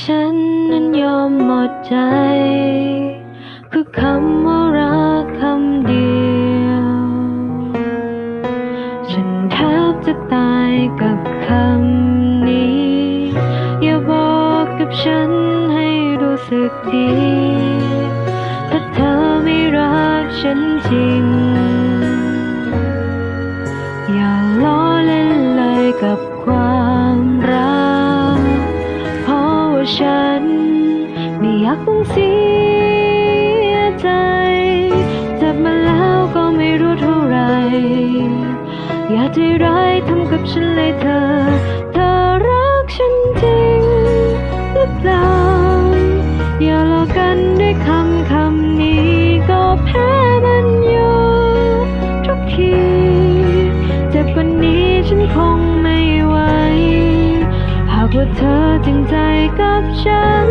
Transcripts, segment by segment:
ฉันนั้นยอมหมดใจ คือคำว่ารักคำเดียว ฉันแทบจะตายกับคำนี้ อย่าบอกกับฉันให้รู้สึกดีถ้าเธอไม่รักฉันจริง อย่าล้อเล่นเลยกับ ฉัน ไม่อยากต้องเสียใจเจ็บมาแล้วก็ไม่รู้เท่าไร อย่าใจร้ายทำกับฉันเลยเธอ ว่าเธอจริงใจกับฉัน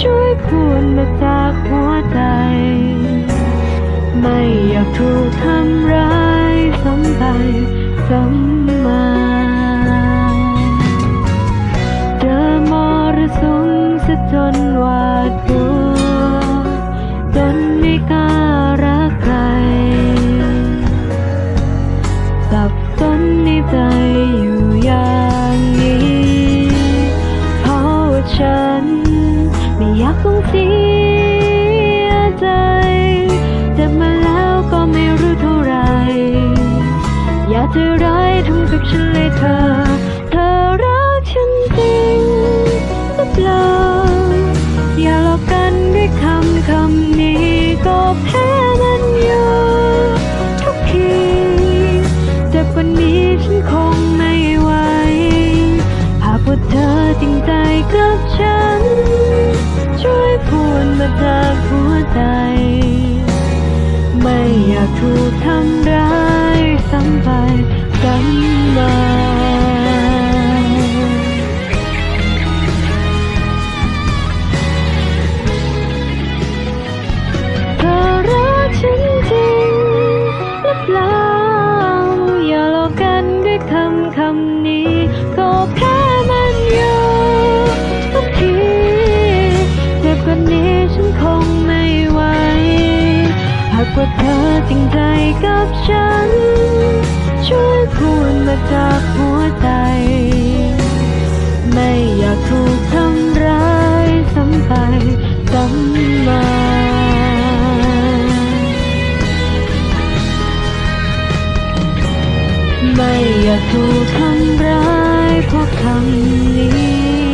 ช่วยพูดมาจากหัวใจ ไม่อยากถูกทำร้ายซ้ำไปซ้ำ ไม่อยากต้องเสียใจเจ็บมาแล้วก็ไม่รู้เท่าไร อย่าใจร้ายทำกับฉันเลยเธอ เธอรักฉันจริงหรือเปล่าอย่าหลอกกันด้วยคำคำนี้ก็แพ้มันอยู่ทุกทีเจ็บกว่านี้ฉันคงไม่ไหวหากว่าเธอจริงใจกับฉัน ช่วยพูดมาจากหัวใจ ไม่อยากถูกทำร้ายซ้ำไปซ้ำมาเธอรักฉันจริงหรือเปล่าอย่าหลอกกันด้วยคำคำนี้ก็แพ้ จากหัวใจ ไม่อยากถูกทำร้ายซ้ำไปซ้ำมาไม่อยากถูกทำร้ายเพราะคำนี้